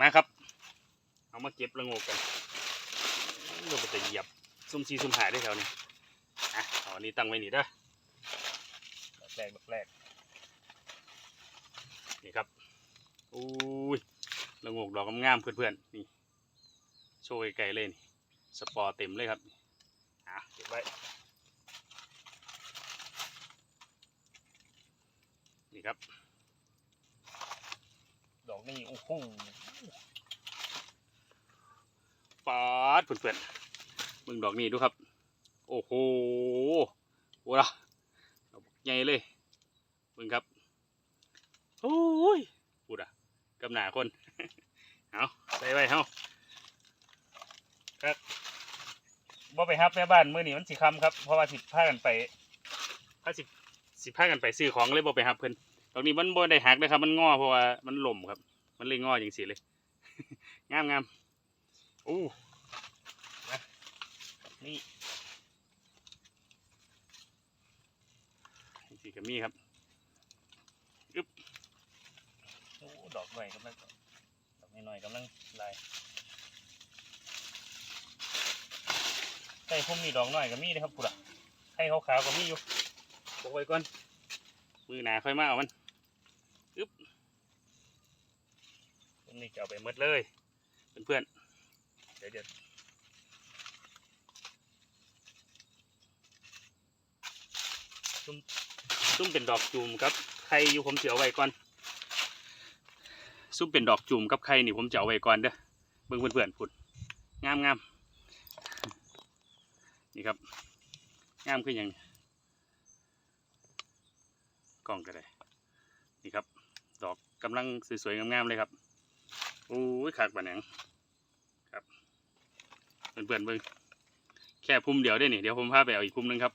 มาครับ เอามาเก็บละงกกันเราไปแต่เหยียบซุ่มซีซุ่มหาได้แถวนี้อะเอาอันนี้ตั้งไว้นี่เด้อดอกแรกดอกแรกนี่ครับอุ้ยละงกดอกงามๆเพื่อนๆนี่โชว์ไกลๆเลยนี่สปอร์เต็มเลยครับอะเก็บไว้นี่ครับ นี่โอ้โหปาดเพื่อนๆมึงดอกนี้ดูครับ โอ้โหโอ้ละดอกใหญ่เลยมึงครับโอ้ยพูดอะกำหนาคนเอาใส่ไว้เฮาครับบ่ไปฮับแม่บ้านมื้อนี้มันสิคำครับเพราะว่าสิพากันไปพาสิสิพากันไปซื้อของเลยบ่ไปฮับเพิ่นตรงนี้มันบ่ได้หักนะครับ มันงอเพราะว่ามันหล่มครับ มันเลยงออย่างสีเลย งามงามอู้นะนี่สีกับมีครับอึ๊บโอ้ดอกหน่อยกำลังดอกหน่อยๆกำลังลายใส่พุ่มนี่ดอกหน่อยก็มีนะครับปุ๊ดอะให้ขาวๆก็มีอยู่บอกไว้ก่อนมือหนาค่อยมาเอามันอึ๊บ ตรงนี้จะเอาไปหมดเลย เพื่อนๆ เดี๋ยวเดี๋ยวซุ่มซุ่มเป็นดอกจูมครับใครอยู่ผมจะเอาไว้ก่อน ซุ่มเป็นดอกจูมกับใครนี่ผมจะเอาไว้ก่อนเด้อเบิ่งเพื่อนๆพุ่นงามงามนี่ครับงามขึ้นอย่างกล้องก็ได้นี่ครับ ดอกกำลังสวยๆงามๆเลยครับ โอ้ยขากบะแหนงครับเพื่อนๆเบิ่งแค่พุ่มเดียวได้นี่เดี๋ยวผมพาไปเอาอีกพุ่มหนึงครับ